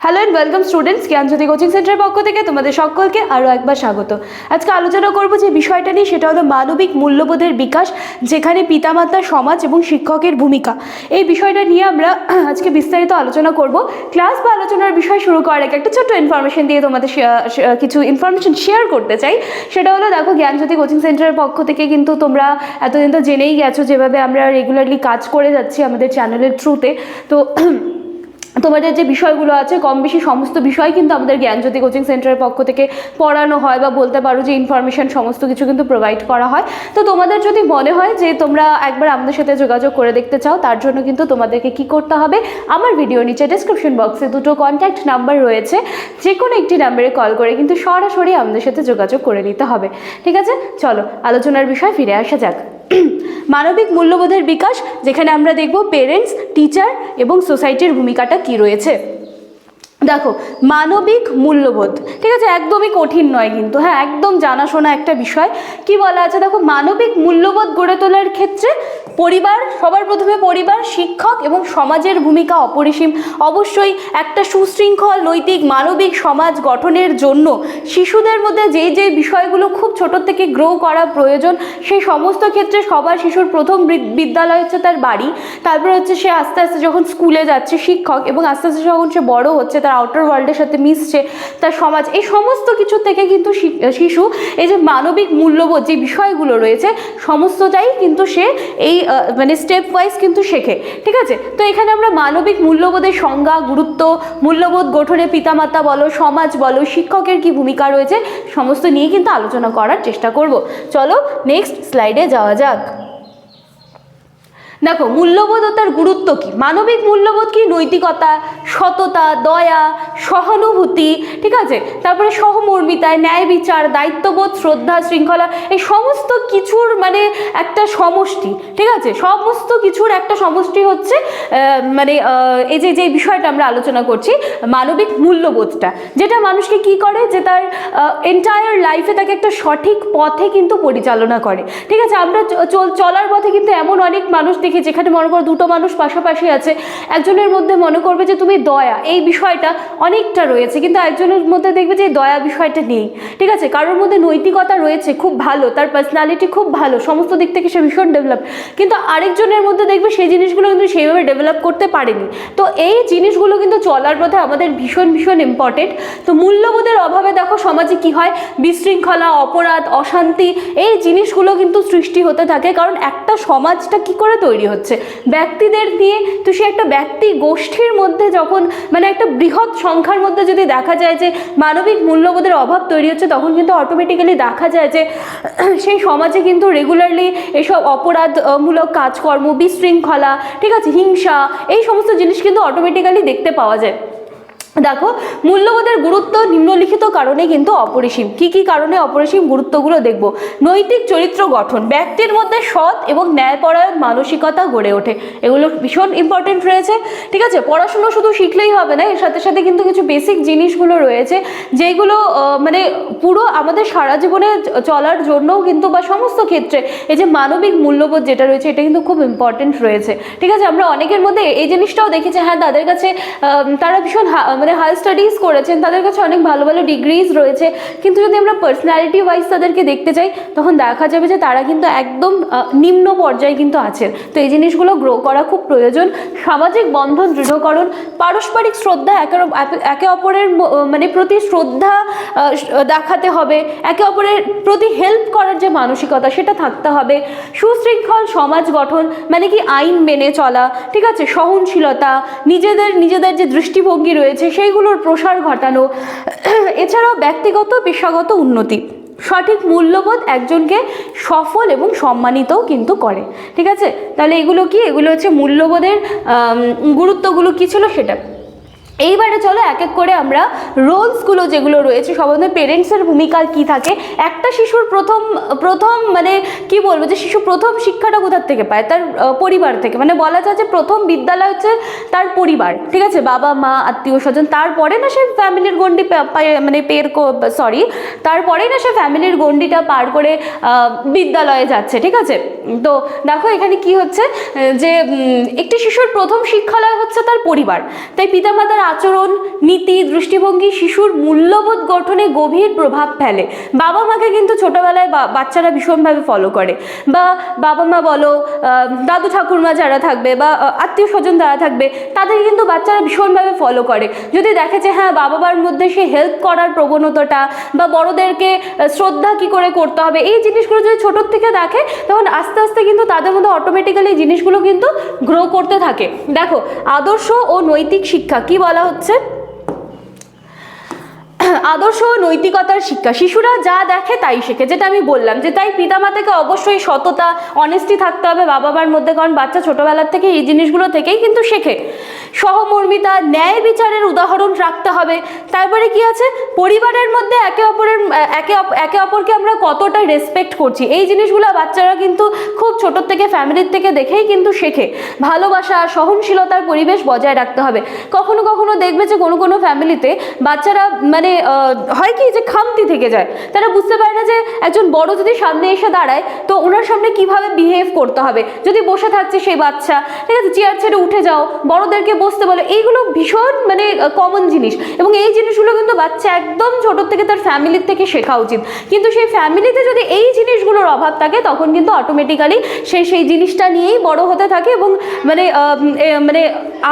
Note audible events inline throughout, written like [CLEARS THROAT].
Hello and welcome students Gyanjyoti coaching সেন্টারের পক্ষ থেকে তোমাদের সকলকে আরও একবার স্বাগত। আজকে আলোচনা করব যে বিষয়টা নিয়ে, সেটা হলো মানবিক মূল্যবোধের বিকাশ, যেখানে পিতামাতা সমাজ এবং শিক্ষকের ভূমিকা। এই বিষয়টা নিয়ে আমরা [CLEARS THROAT] আজকে বিস্তারিত আলোচনা করব। ক্লাস বা আলোচনার বিষয় শুরু করার আগে একটা ছোট্ট ইনফরমেশন দিয়ে তোমাদের কিছু ইনফরমেশন শেয়ার করতে চাই। সেটা হলো, দেখো জ্ঞানজ্যোতি কোচিং সেন্টারের পক্ষ থেকে কিন্তু তোমরা এতদিন তো জেনেই গেছো যেভাবে আমরা রেগুলারলি কাজ করে যাচ্ছি আমাদের চ্যানেলের থ্রুতে তো [CLEARS THROAT] তোমাদের যে বিষয়গুলো আছে কম বেশি সমস্ত বিষয় কিন্তু আমাদের জ্ঞানজ্যোতি কোচিং সেন্টারের পক্ষ থেকে পড়ানো হয় বা বলতে পারো যে ইনফরমেশন সমস্ত কিছু কিন্তু প্রোভাইড করা হয়। তো তোমাদের যদি মনে হয় যে তোমরা একবার আমাদের সাথে যোগাযোগ করে দেখতে চাও, তার জন্য কিন্তু তোমাদেরকে কি করতে হবে, আমার ভিডিও নিচে ডিসক্রিপশন বক্সে দুটো কন্ট্যাক্ট নাম্বার রয়েছে। যে কোনো একটি নাম্বারে কল করে কিন্তু সরাসরি আমাদের সাথে যোগাযোগ করে নিতে হবে। ঠিক আছে? চলো, আলোচনার বিষয় ফিরে আসা যাক। [CLEARS THROAT] মানবিক মূল্যবোধের বিকাশ যেখানে আমরা দেখব পেরেন্টস টিচার এবং সোসাইটির ভূমিকাটা কি রয়েছে। দেখো, মানবিক মূল্যবোধ, ঠিক আছে? একদমই কঠিন নয় কিন্তু হ্যাঁ একদম জানাশোনা একটা বিষয়। কি বলা আছে? দেখো, মানবিক মূল্যবোধ গড়ে তোলার ক্ষেত্রে পরিবার, সবার প্রথমে পরিবার, শিক্ষক এবং সমাজের ভূমিকা অপরিসীম। অবশ্যই একটা সুশৃঙ্খল, নৈতিক, মানবিক সমাজ গঠনের জন্য শিশুদের মধ্যে যে যে বিষয়গুলো খুব ছোট থেকে গ্রো করা প্রয়োজন, সেই সমস্ত ক্ষেত্রে সবার শিশুর প্রথম বিদ্যালয় হচ্ছে তার বাড়ি। তারপর হচ্ছে সে আস্তে আস্তে যখন স্কুলে যাচ্ছে শিক্ষক এবং আস্তে আস্তে যখন সে বড় হচ্ছে তার আউটার ওয়ার্ল্ডের সাথে মিশছে, তার সমাজ, এই সমস্ত কিছু থেকে কিন্তু শিশু, এই যে মানবিক মূল্যবোধ যে বিষয়গুলো রয়েছে, সমস্তটাই কিন্তু সে এই মানে স্টেপ ওয়াইজ কিন্তু শেখে, ঠিক আছে? তো এখানে আমরা মানবিক মূল্যবোধের সংজ্ঞা, গুরুত্ব, মূল্যবোধ গঠনে পিতামাতা বলো, সমাজ বলো, শিক্ষকের কি ভূমিকা রয়েছে, সমস্ত নিয়ে কিন্তু আলোচনা করার চেষ্টা করব। চলো নেক্সট স্লাইডে যাওয়া যাক। দেখো, মূল্যবোধ ও তার গুরুত্ব কি? মানবিক মূল্যবোধ কি? নৈতিকতা, সততা, দয়া, সহানুভূতি, ঠিক আছে? তারপরে সহমর্মিতা, ন্যায় বিচার, দায়িত্ববোধ, শ্রদ্ধা, শৃঙ্খলা, এই সমস্ত কিছুর মানে একটা সমষ্টি, ঠিক আছে? সমস্ত কিছুর একটা সমষ্টি হচ্ছে মানে এই যে যে বিষয়টা আমরা আলোচনা করছি, মানবিক মূল্যবোধটা, যেটা মানুষকে কি করে? যে তার এন্টায়ার লাইফে তাকে একটা সঠিক পথে কিন্তু পরিচালনা করে, ঠিক আছে? আমরা চল- চলার পথে কিন্তু এমন অনেক মানুষ দেখি যেখানে মনে করো দুটো মানুষ পাশাপাশি আছে, একজনের মধ্যে মনে করবে যে তুমি দয়া। এই বিষয়টা অনেকটা রয়েছে, কিন্তু একজনের মধ্যে দেখবে যে দয়া বিষয়টা নেই। ঠিক আছে? কারোর মধ্যে নৈতিকতা রয়েছে, খুব ভালো, তার পার্সোনালিটি খুব ভালো, সমস্ত দিক থেকে সে ভীষণ ডেভেলপ কিন্তু আরেকজনের মধ্যে দেখবে সেই জিনিসগুলো কিন্তু সেইভাবে ডেভেলপ করতে পারেনি। তো এই জিনিসগুলো কিন্তু চলার পথে আমাদের ভীষণ ভীষণ ইম্পর্টেন্ট তো মূল্যবোধের অভাবে দেখো সমাজে কি হয়? বিশৃঙ্খলা, অপরাধ, অশান্তি, এই জিনিসগুলো কিন্তু সৃষ্টি হতে থাকে। কারণ একটা সমাজটা কি করে তৈরি? হচ্ছে। ব্যক্তিদের দিয়ে তো সে একটা ব্যক্তি গোষ্ঠীর মধ্যে যখন মানে একটা বৃহৎ সংখ্যার মধ্যে যদি দেখা যায় যে মানবিক মূল্যবোধের অভাব তৈরি হচ্ছে, তখন কিন্তু অটোমেটিক্যালি দেখা যায় যে [CLEARS THROAT] সেই সমাজে কিন্তু রেগুলারলি এসব অপরাধমূলক কাজকর্ম, বিশৃঙ্খলা, ঠিক আছে, হিংসা, এই সমস্ত জিনিস কিন্তু অটোমেটিক্যালি দেখতে পাওয়া যায়। দেখো, মূল্যবোধের গুরুত্ব নিম্নলিখিত কারণে কিন্তু অপরিসীম। কি কি কারণে অপরিসীম গুরুত্বগুলো দেখব? নৈতিক চরিত্র গঠন, ব্যক্তির মধ্যে সৎ এবং ন্যায়পরায়ণ মানসিকতা গড়ে ওঠে। এগুলো ভীষণ ইম্পর্টেন্ট রয়েছে, ঠিক আছে? পড়াশুনো শুধু শিখলেই হবে না, এর সাথে সাথে কিন্তু কিছু বেসিক জিনিসগুলো রয়েছে, যেগুলো মানে পুরো আমাদের সারা জীবনে চলার জন্যও কিন্তু বা সমস্ত ক্ষেত্রে এই যে মানবিক মূল্যবোধ যেটা রয়েছে, এটা কিন্তু খুব ইম্পর্টেন্ট রয়েছে। ঠিক আছে? আমরা অনেকের মধ্যে এই জিনিসটাও দেখেছি হ্যাঁ তাদের কাছে তারা ভীষণ হা- মানে হাই স্টাডিজ করেছেন, তাদের কাছে অনেক ভালো ভালো ডিগ্রিজ রয়েছে। কিন্তু যদি আমরা পার্সোনালিটি ওয়াইজ তাদেরকে দেখতে চাই তখন দেখা যাবে যে তারা কিন্তু একদম নিম্ন পর্যায়ে কিন্তু আছেন। তো এই জিনিসগুলো গ্রো করা খুব প্রয়োজন। সামাজিক বন্ধন দৃঢ়করণ, পারস্পরিক শ্রদ্ধা একে অপরের মানে প্রতি শ্রদ্ধা দেখাতে হবে। একে অপরের প্রতি হেল্প করার যে মানসিকতা, সেটা থাকতে হবে। সুশৃঙ্খল সমাজ গঠন মানে কি আইন মেনে চলা, ঠিক আছে? সহনশীলতা, নিজেদের নিজেদের যে দৃষ্টিভঙ্গি রয়েছে সেইগুলোর প্রসার ঘটানো, এছাড়াও ব্যক্তিগত পেশাগত উন্নতি। সঠিক মূল্যবোধ একজনকে সফল এবং সম্মানিতও কিন্তু করে। ঠিক আছে? তাহলে এগুলো কি? এগুলো হচ্ছে মূল্যবোধের গুরুত্বগুলো কী ছিল সেটা। এইবারে চলো এক এক করে আমরা রোলসগুলো যেগুলো রয়েছে সম্বন্ধে পেরেন্টসের ভূমিকা কি থাকে? একটা শিশুর প্রথম প্রথম মানে কি বলব যে শিশু প্রথম শিক্ষাটা কোথার থেকে পায়? তার পরিবার থেকে। মানে বলা যায় যে প্রথম বিদ্যালয় হচ্ছে তার পরিবার, ঠিক আছে? বাবা, মা, আত্মীয় স্বজন। তারপরে না সে ফ্যামিলির পায়ে- মানে পের সরি তারপরে না সে ফ্যামিলির গণ্ডিটা পার করে বিদ্যালয়ে যাচ্ছে, ঠিক আছে? তো দেখো এখানে কি হচ্ছে, যে একটি শিশুর প্রথম শিক্ষালয় হচ্ছে তার পরিবার। তাই পিতামাতার আচরণ, নীতি, দৃষ্টিভঙ্গি, শিশুর মূল্যবোধ গঠনে গভীর প্রভাব ফেলে। বাবা মাকে কিন্তু ছোটবেলায় বাচ্চারা ভীষণভাবে ফলো করে। বা, বাবা মা বলো দাদু ঠাকুরমা যারা থাকবে বা আত্মীয় স্বজন যারা থাকবে, তাদের কিন্তু বাচ্চারা ভীষণভাবে ফলো করে। যদি দেখে যে হ্যাঁ বাবা মার মধ্যে সে হেল্প করার প্রবণতাটা বা বড়দেরকে শ্রদ্ধা কি করে করতে হবে, এই জিনিসগুলো যদি ছোটোর থেকে দেখে, তখন আস্তে আস্তে কিন্তু তাদের মধ্যে অটোমেটিক্যালি জিনিসগুলো কিন্তু গ্রো করতে থাকে। দেখো, আদর্শ ও নৈতিক শিক্ষা, কি বলা হচ্ছে আদর্শ ও নৈতিকতার শিক্ষা। শিশুরা যা দেখে তাই শেখে। যেটা আমি বললাম যে তাই পিতামাতাকে অবশ্যই সততা অনেস্টি থাকতে হবে বাবা মার মধ্যে, কারণ বাচ্চা ছোটবেলার থেকে এই জিনিসগুলো থেকেই কিন্তু শেখে। সহমর্মিতা, ন্যায় বিচারের উদাহরণ রাখতে হবে। তারপরে কি আছে? পরিবারের মধ্যে একে অপরের, একে একে অপরকে আমরা কতটা রেসপেক্ট করছি? এই জিনিসগুলো বাচ্চারা কিন্তু খুব ছোটোর থেকে ফ্যামিলির থেকে দেখেই কিন্তু শেখে। ভালোবাসা, সহনশীলতার পরিবেশ বজায় রাখতে হবে। কখনো কখনো দেখবে যে কোনো কোনো ফ্যামিলিতে বাচ্চারা মানে হয় কি যে খামতি থেকে যায়। তারা বুঝতে পারে না যে একজন বড় যদি সামনে এসে দাঁড়ায়, তো ওনার সামনে কীভাবে বিহেভ করতে হবে? যদি বসে থাকছে সেই বাচ্চা, ঠিক আছে চেয়ার ছেড়ে উঠে যাও, বড়দেরকে বসতে বলো, এইগুলো ভীষণ মানে কমন জিনিস। এবং এই জিনিসগুলো কিন্তু বাচ্চা একদম ছোটোর থেকে তার ফ্যামিলির থেকে শেখা উচিত। কিন্তু সেই ফ্যামিলিতে যদি এই জিনিসগুলোর অভাব থাকে, তখন কিন্তু অটোমেটিক্যালি সে সেই জিনিসটা নিয়েই বড় হতে থাকে এবং মানে মানে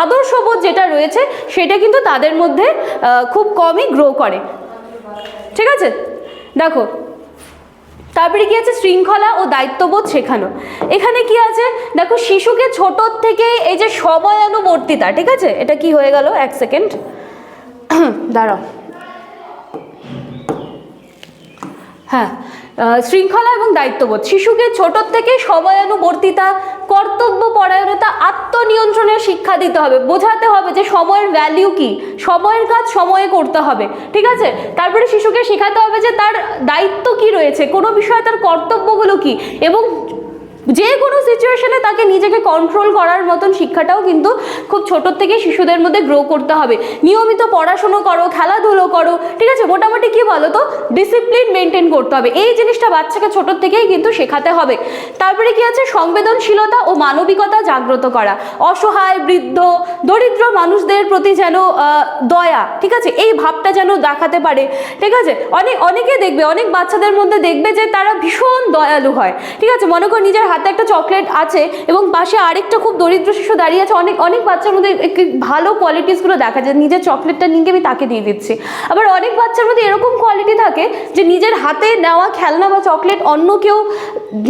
আদর্শবোধ যেটা রয়েছে, সেটা কিন্তু তাদের মধ্যে খুব কমই গ্রো করে। ঠিক আছে? দেখো, তারপরে কি আছে? শৃঙ্খলা ও দায়িত্ববোধ শেখানো। এখানে কি আছে? দেখো, শিশুকে ছোটোর থেকে এই যে সময়ানুবর্তিতা, ঠিক আছে? এটা কি হয়ে গেল? এক সেকেন্ড। [CLEARS THROAT] দাঁড়াও। হ্যাঁ শৃঙ্খলা এবং দায়িত্ববোধ। শিশুকে ছোটোর থেকে সময়ানুবর্তিতা, কর্তব্য পরায়ণতা, আত্মনিয়ন্ত্রণের শিক্ষা দিতে হবে। বোঝাতে হবে যে সময়ের ভ্যালিউ কি। সময়ের কাজ সময়ে করতে হবে, ঠিক আছে? তারপরে শিশুকে শেখাতে হবে যে তার দায়িত্ব কি রয়েছে, কোনো বিষয়ে তার কর্তব্যগুলো কি এবং যে কোনো সিচুয়েশনে তাকে নিজেকে কন্ট্রোল করার মতন শিক্ষাটাও কিন্তু খুব ছোটোর থেকে শিশুদের মধ্যে গ্রো করতে হবে। নিয়মিত পড়াশুনো করো, খেলাধুলো করো, ঠিক আছে? মোটামুটি কি বলো তো ডিসিপ্লিন মেনটেন করতে হবে। এই জিনিসটা বাচ্চাকে ছোটোর থেকেই কিন্তু শেখাতে হবে। তারপরে কি আছে? সংবেদনশীলতা ও মানবিকতা জাগ্রত করা। অসহায়, বৃদ্ধ, দরিদ্র মানুষদের প্রতি যেন দয়া, ঠিক আছে? এই ভাবটা যেন দেখাতে পারে, ঠিক আছে? অনেক অনেকে দেখবে, অনেক বাচ্চাদের মধ্যে দেখবে যে তারা ভীষণ দয়ালু হয়, ঠিক আছে? মনে কর নিজের হাতে একটা চকলেট আছে এবং পাশে আরেকটা খুব দরিদ্র শিশু দাঁড়িয়ে আছে। অনেক অনেক বাচ্চার মধ্যে ভালো কোয়ালিটিসগুলো দেখা যায়। নিজের চকলেটটা নিয়ে আমি তাকে দিয়ে দিচ্ছি। আবার অনেক বাচ্চার মধ্যে এরকম কোয়ালিটি থাকে যে নিজের হাতে নেওয়া খেলনা বা চকলেট অন্য কেউ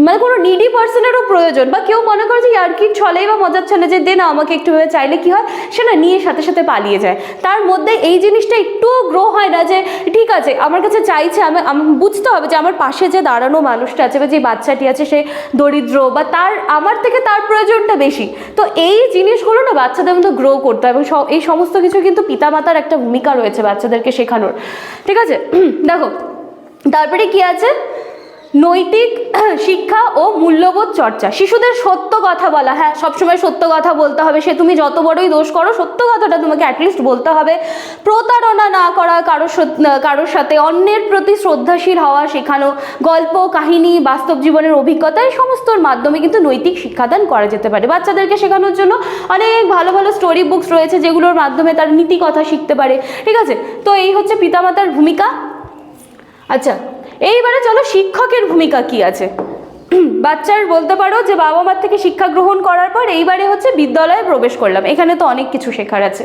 মানে কোনো নিডি পার্সনেরও প্রয়োজন বা কেউ মনে করে যে কি ছলেই বা মজার ছলে যে দে না, আমাকে একটু ভেবে চাইলে কি হয়? সে না নিয়ে সাথে সাথে পালিয়ে যায়। তার মধ্যে এই জিনিসটা একটু গ্রো হয় না যে, ঠিক আছে, আমার কাছে চাইছে আমি, বুঝতে হবে যে আমার পাশে যে দাঁড়ানো মানুষটা আছে বা যে বাচ্চাটি আছে, সে দরিদ্র বা তার, আমার থেকে তার প্রয়োজনটা বেশি। তো এই জিনিসগুলো না বাচ্চাদের মধ্যে গ্রো করতে হবে এবং এই সমস্ত কিছু কিন্তু পিতামাতার একটা ভূমিকা রয়েছে বাচ্চাদেরকে শেখানোর। ঠিক আছে? [CLEARS THROAT] দেখো, তারপরে কি আছে? নৈতিক শিক্ষা ও মূল্যবোধ চর্চা। শিশুদের সত্য কথা বলা হ্যাঁ সবসময় সত্য কথা বলতে হবে। সে তুমি যত বড়ই দোষ করো, সত্য কথাটা তোমাকে অ্যাটলিস্ট বলতে হবে। প্রতারণা না করা কারোর কারোর সাথে, অন্যের প্রতি শ্রদ্ধাশীল হওয়া শেখানো, গল্প, কাহিনী, বাস্তব জীবনের অভিজ্ঞতা, এই সমস্তর মাধ্যমে কিন্তু নৈতিক শিক্ষাদান করা যেতে পারে। বাচ্চাদেরকে শেখানোর জন্য অনেক ভালো ভালো স্টোরি বুকস রয়েছে, যেগুলোর মাধ্যমে তার নীতি কথা শিখতে পারে। ঠিক আছে? তো এই হচ্ছে পিতামাতার ভূমিকা। আচ্ছা এইবারে চলো শিক্ষকের ভূমিকা কি আছে? বাচ্চার বলতে পারো যে বাবা মার থেকে শিক্ষা গ্রহণ করার পর এইবারে হচ্ছে বিদ্যালয়ে প্রবেশ করলাম। এখানে তো অনেক কিছু শেখার আছে।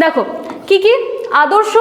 দেখো, কি কি? আদর্শ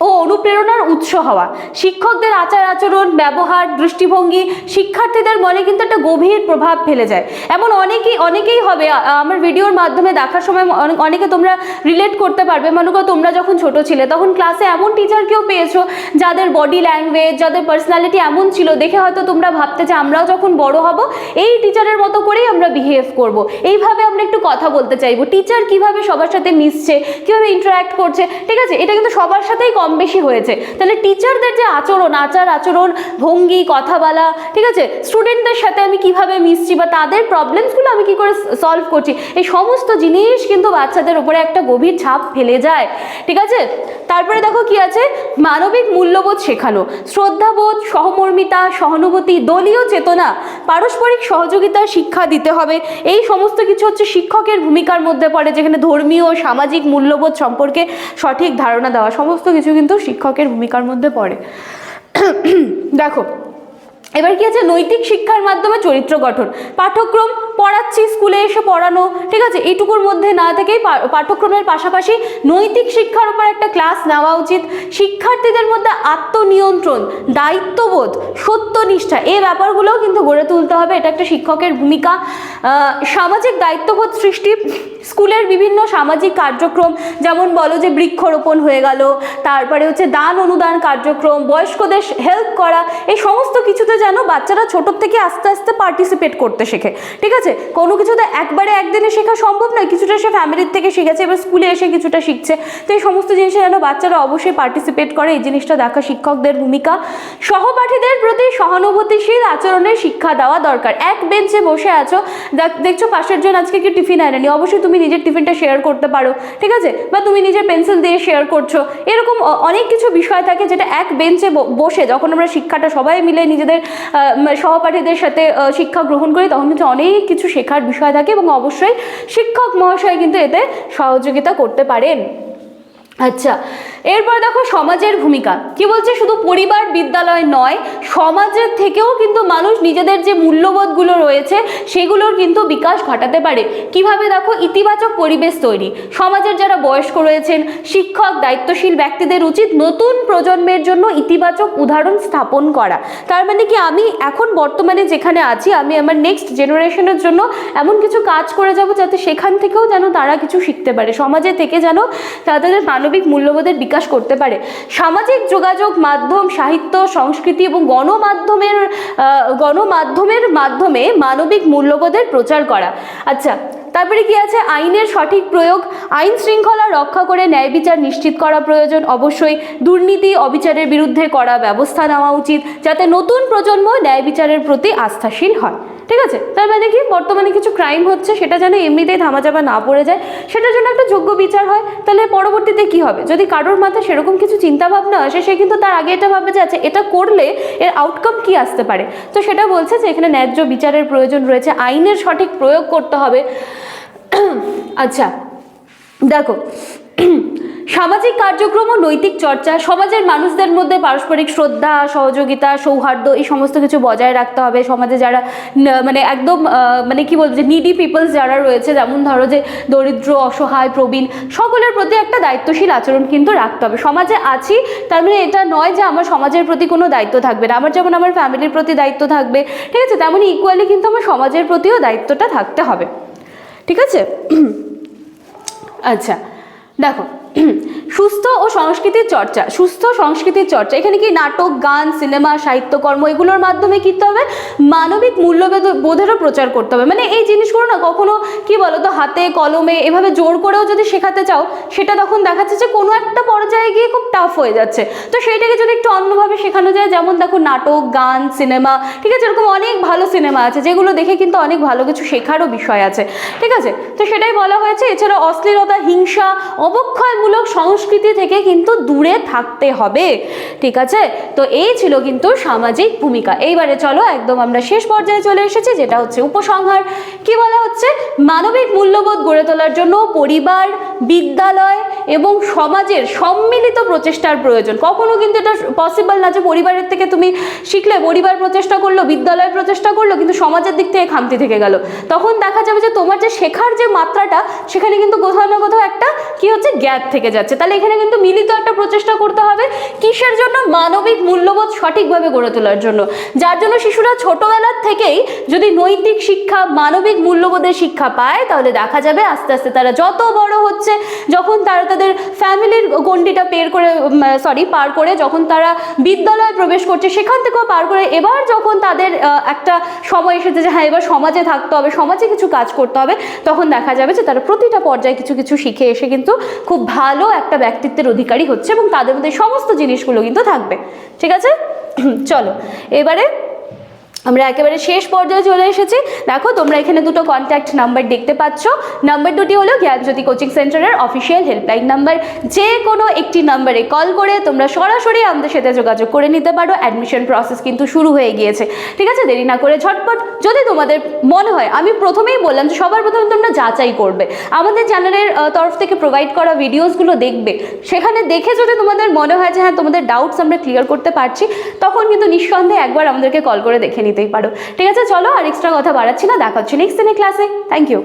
ও অনুপ্রেরণার উৎস হওয়া। শিক্ষকদের আচার আচরণ, ব্যবহার, দৃষ্টিভঙ্গি, শিক্ষার্থীদের মনে কিন্তু একটা গভীর প্রভাব ফেলে যায়। এমন অনেকেই অনেকেই হবে আমার ভিডিওর মাধ্যমে দেখার সময় অনেক- তোমরা রিলেট করতে পারবে। মনে করো তোমরা যখন ছোট ছিলে, তখন ক্লাসে এমন টিচারকেও পেয়েছ, যাদের বডি ল্যাঙ্গুয়েজ যাদের পার্সোনালিটি এমন ছিল, দেখে হয়তো তোমরা ভাবতে যে আমরাও যখন বড় হব, এই টিচারের মতো করেই আমরা বিহেভ করব। এইভাবে আমরা একটু কথা বলতে চাইব। টিচার কীভাবে সবার সাথে মিশছে, কীভাবে ইন্টারাক্ট করছে, ঠিক আছে? এটা কিন্তু সবার সাথেই কম বেশি হয়েছে। তাহলে টিচারদের যে আচরণ, আচার আচরণ, ভঙ্গি কথা বলা ঠিক আছে? স্টুডেন্টদের সাথে আমি কীভাবে মিশছি বা তাদের প্রবলেমসগুলো আমি কি করে সলভ করছি, এই সমস্ত জিনিস কিন্তু বাচ্চাদের উপরে একটা গভীর ছাপ ফেলে যায়, ঠিক আছে? তারপরে দেখো কি আছে? মানবিক মূল্যবোধ শেখানো, শ্রদ্ধাবোধ, সহমর্মিতা, সহানুভূতি, দলীয় চেতনা, পারস্পরিক সহযোগিতার শিক্ষা দিতে হবে, এই সমস্ত কিছু হচ্ছে শিক্ষকের ভূমিকার মধ্যে পড়ে, যেখানে ধর্মীয় সামাজিক মূল্যবোধ সম্পর্কে সঠিক ধারণা দেওয়া, সমস্ত কিছু কিন্তু শিক্ষকের ভূমিকার মধ্যে পড়ে। দেখো, এবার কি আছে? নৈতিক শিক্ষার মাধ্যমে চরিত্র গঠন। পাঠ্যক্রম পড়াচ্ছি, স্কুলে এসে পড়ানো, ঠিক আছে? এইটুকুর মধ্যে না থেকেই পাঠ্যক্রমের পাশাপাশি নৈতিক শিক্ষার উপর একটা ক্লাস নেওয়া উচিত। শিক্ষার্থীদের মধ্যে আত্মনিয়ন্ত্রণ, দায়িত্ববোধ, সত্যনিষ্ঠা এই ব্যাপারগুলোও কিন্তু গড়ে তুলতে হবে। এটা একটা শিক্ষকের ভূমিকা। সামাজিক দায়িত্ববোধ সৃষ্টি, স্কুলের বিভিন্ন সামাজিক কার্যক্রম, যেমন বলো যে বৃক্ষরোপণ হয়ে গেল, তারপরে হচ্ছে দান অনুদান কার্যক্রম, বয়স্কদের হেল্প করা, এই সমস্ত কিছুতে যেন বাচ্চারা ছোটোর থেকে আস্তে আস্তে পার্টিসিপেট করতে শেখে। ঠিক আছে? কোনো কিছুতে একবারে একদিনে শেখা সম্ভব নয়। কিছুটা সে ফ্যামিলির থেকে শিখেছে, এবার স্কুলে এসে কিছুটা শিখছে। তো এই সমস্ত জিনিসে যেন বাচ্চারা অবশ্যই পার্টিসিপেট করে, এই জিনিসটা দেখা শিক্ষকদের ভূমিকা। সহপাঠীদের প্রতি সহানুভূতিশীল আচরণের শিক্ষা দেওয়া দরকার। এক বেঞ্চে বসে আছো দেখছ পাশের জন আজকে কি টিফিন আনেনি? অবশ্যই তুমি নিজের টিফিনটা শেয়ার করতে পারো, ঠিক আছে? বা তুমি নিজের পেন্সিল দিয়ে শেয়ার করছ। এরকম অনেক কিছু বিষয় থাকে যেটা এক বেঞ্চে বসে যখন আমরা শিক্ষাটা সবাই মিলে নিজেদের সহপাঠীদের সাথে শিক্ষা গ্রহণ করি, তখন কিন্তু অনেক কিছু শেখার বিষয় থাকে এবং অবশ্যই শিক্ষক মহাশয় কিন্তু এতে সহযোগিতা করতে পারেন। আচ্ছা এরপর দেখো সমাজের ভূমিকা। কি বলছে? শুধু পরিবার বিদ্যালয় নয়, সমাজের থেকেও কিন্তু মানুষ নিজেদের যে মূল্যবোধগুলো রয়েছে, সেগুলোর কিন্তু বিকাশ ঘটাতে পারে। কীভাবে দেখো? ইতিবাচক পরিবেশ তৈরি। সমাজের যারা বয়স্ক রয়েছেন, শিক্ষক, দায়িত্বশীল ব্যক্তিদের উচিত নতুন প্রজন্মের জন্য ইতিবাচক উদাহরণ স্থাপন করা। তার মানে কি, আমি এখন বর্তমানে যেখানে আছি, আমি আমার নেক্সট জেনারেশনের জন্য এমন কিছু কাজ করে যাব যাতে সেখান থেকেও যেন তারা কিছু শিখতে পারে। সমাজে থেকে যেন তাদের মানবিক মূল্যবোধের বিকাশ করতে পারে। সামাজিক যোগাযোগ মাধ্যম, সাহিত্য, সংস্কৃতি এবং গণমাধ্যমের গণমাধ্যমের মাধ্যমে মানবিক মূল্যবোধের প্রচার করা। আচ্ছা তারপরে কি আছে? আইনের সঠিক প্রয়োগ, আইন শৃঙ্খলা রক্ষা করে ন্যায় বিচার নিশ্চিত করা প্রয়োজন। অবশ্যই দুর্নীতি, অবিচারের বিরুদ্ধে করা ব্যবস্থা নেওয়া উচিত, যাতে নতুন প্রজন্ম ন্যায় বিচারের প্রতি আস্থাশীল হয়। ঠিক আছে? তার মানে কি? বর্তমানে কিছু ক্রাইম হচ্ছে, সেটা যেন এমনিতেই ধামাচাপা না পড়ে যায়। সেটার জন্য একটা যোগ্য বিচার হয়। তাহলে পরবর্তীতে কি হবে? যদি কারোর মাথায় সেরকম কিছু চিন্তা ভাবনা আসে, সে কিন্তু তার আগে এটা ভাবে যে আচ্ছা এটা করলে এর আউটকাম কি আসতে পারে? তো সেটা বলছে যে, এখানে ন্যায্য বিচারের প্রয়োজন রয়েছে। আইনের সঠিক প্রয়োগ করতে হবে। [CLEARS THROAT] আচ্ছা দেখো। [CLEARS THROAT] সামাজিক কার্যক্রম ও নৈতিক চর্চা, সমাজের মানুষদের মধ্যে পারস্পরিক শ্রদ্ধা, সহযোগিতা, সৌহার্দ্য, এই সমস্ত কিছু বজায় রাখতে হবে। সমাজে যারা মানে একদম মানে কি বলব, যে নিডি পিপলস যারা রয়েছে, যেমন ধরো যে দরিদ্র, অসহায়, প্রবীণ, সকলের প্রতি একটা দায়িত্বশীল আচরণ কিন্তু রাখতে হবে। সমাজে আছি, তার মানে এটা নয় যে আমার সমাজের প্রতি কোনো দায়িত্ব থাকবে না। আমার যেমন আমার ফ্যামিলির প্রতি দায়িত্ব থাকবে, ঠিক আছে? তেমনই ইকুয়ালি কিন্তু আমার সমাজের প্রতিও দায়িত্বটা থাকতে হবে। ঠিক আছে? আচ্ছা দেখো সুস্থ ও সংস্কৃতির চর্চা, সুস্থ সংস্কৃতির চর্চা। এখানে কি নাটক, গান, সিনেমা, সাহিত্যকর্ম, এগুলোর মাধ্যমে কী হবে? মানবিক মূল্যবোধ, বোধেরও প্রচার করতে হবে। মানে এই জিনিসগুলো না কখনো, কি বলো তো হাতে, কলমে, এভাবে জোর করেও যদি শেখাতে চাও, সেটা তখন দেখাচ্ছে যে কোনো একটা পর্যায়ে গিয়ে খুব টাফ হয়ে যাচ্ছে। তো সেইটাকে যদি একটু অন্যভাবে শেখানো যায়, যেমন দেখো নাটক, গান, সিনেমা, ঠিক আছে? এরকম অনেক ভালো সিনেমা আছে, যেগুলো দেখে কিন্তু অনেক ভালো কিছু শেখারও বিষয় আছে। ঠিক আছে? তো সেটাই বলা হয়েছে। এছাড়া অশ্লীলতা, হিংসা অবক্ষয়মূলক সংস্কৃতি থেকে কিন্তু দূরে থাকতে হবে। ঠিক আছে? তো এই ছিল কিন্তু সামাজিক ভূমিকা। এইবারে চলো একদম আমরা শেষ পর্যায়ে চলে এসেছি, যেটা হচ্ছে উপসংহার। কি বলা হচ্ছে? মানবিক মূল্যবোধ গড়ে তোলার জন্য পরিবার, বিদ্যালয় এবং সমাজের সম্মিলিত প্রচেষ্টার প্রয়োজন। কখনো কিন্তু এটা পসিবল না যে পরিবারের থেকে তুমি শিখলে পরিবার প্রচেষ্টা করল, বিদ্যালয় প্রচেষ্টা করল, কিন্তু সমাজের দিক থেকে খামতি থেকে গেল। তখন দেখা যাবে যে তোমার যে শেখার যে মাত্রাটা, সেখানে কিন্তু কোথাও না কোথাও একটা কি হচ্ছে? গ্যাপ থেকে যাচ্ছে। তাহলে এখানে কিন্তু মিলিত একটা প্রচেষ্টা করতে হবে কিসের জন্য? মানবিক মূল্যবোধ সঠিকভাবে গড়ে তোলার জন্য। যার জন্য শিশুরা ছোটবেলার থেকেই যদি নৈতিক শিক্ষা, মানবিক মূল্যবোধের শিক্ষা পায়, তাহলে দেখা যাবে আস্তে আস্তে তারা যত বড় হচ্ছে, যখন তারা তাদের ফ্যামিলির গণ্ডিটা পের করে সরি পার করে যখন তারা বিদ্যালয়ে প্রবেশ করছে, সেখান থেকেও পার করে এবার যখন তাদের একটা সময় এসেছে যে হ্যাঁ এবার সমাজে থাকতে হবে, সমাজে কিছু কাজ করতে হবে, তখন দেখা যাবে যে তারা প্রতিটা পর্যায়ে কিছু কিছু শিখে এসে কিন্তু খুব ভালো ভালো একটা ব্যক্তিত্বের অধিকারী হচ্ছে এবং তাদের মধ্যে সমস্ত জিনিসগুলো কিন্তু থাকবে। ঠিক আছে? [CLEARS THROAT] চলো, এবারে আমরা একেবারে শেষ পর্যায়ে চলে এসেছি। দেখো, তোমরা এখানে দুটো কন্ট্যাক্ট নাম্বার দেখতে পাচ্ছ। নাম্বার দুটি হলো জ্ঞানজ্যোতি কোচিং সেন্টারের অফিসিয়াল হেল্পলাইন নাম্বার যে কোনো একটি নাম্বারে কল করে তোমরা সরাসরি আমাদের সাথে যোগাযোগ করে নিতে পারো। অ্যাডমিশন প্রসেস কিন্তু শুরু হয়ে গিয়েছে। ঠিক আছে? দেরি না করে ঝটপট যদি তোমাদের মনে হয়, আমি প্রথমেই বললাম যে সবার প্রথমে তোমরা যাচাই করবে। আমাদের চ্যানেলের তরফ থেকে প্রোভাইড করা ভিডিওসগুলো দেখবে। সেখানে দেখে যদি তোমাদের মনে হয় যে হ্যাঁ তোমাদের ডাউটস আমরা ক্লিয়ার করতে পারছি, তখন কিন্তু নিঃসন্দেহে একবার আমাদেরকে কল করে দেখে নিতেই পারো। ঠিক আছে, চলো আর এক্সট্রা কথা বাড়াচ্ছি না, দেখা হচ্ছে নেক্সট দিনের ক্লাসে থ্যাংক ইউ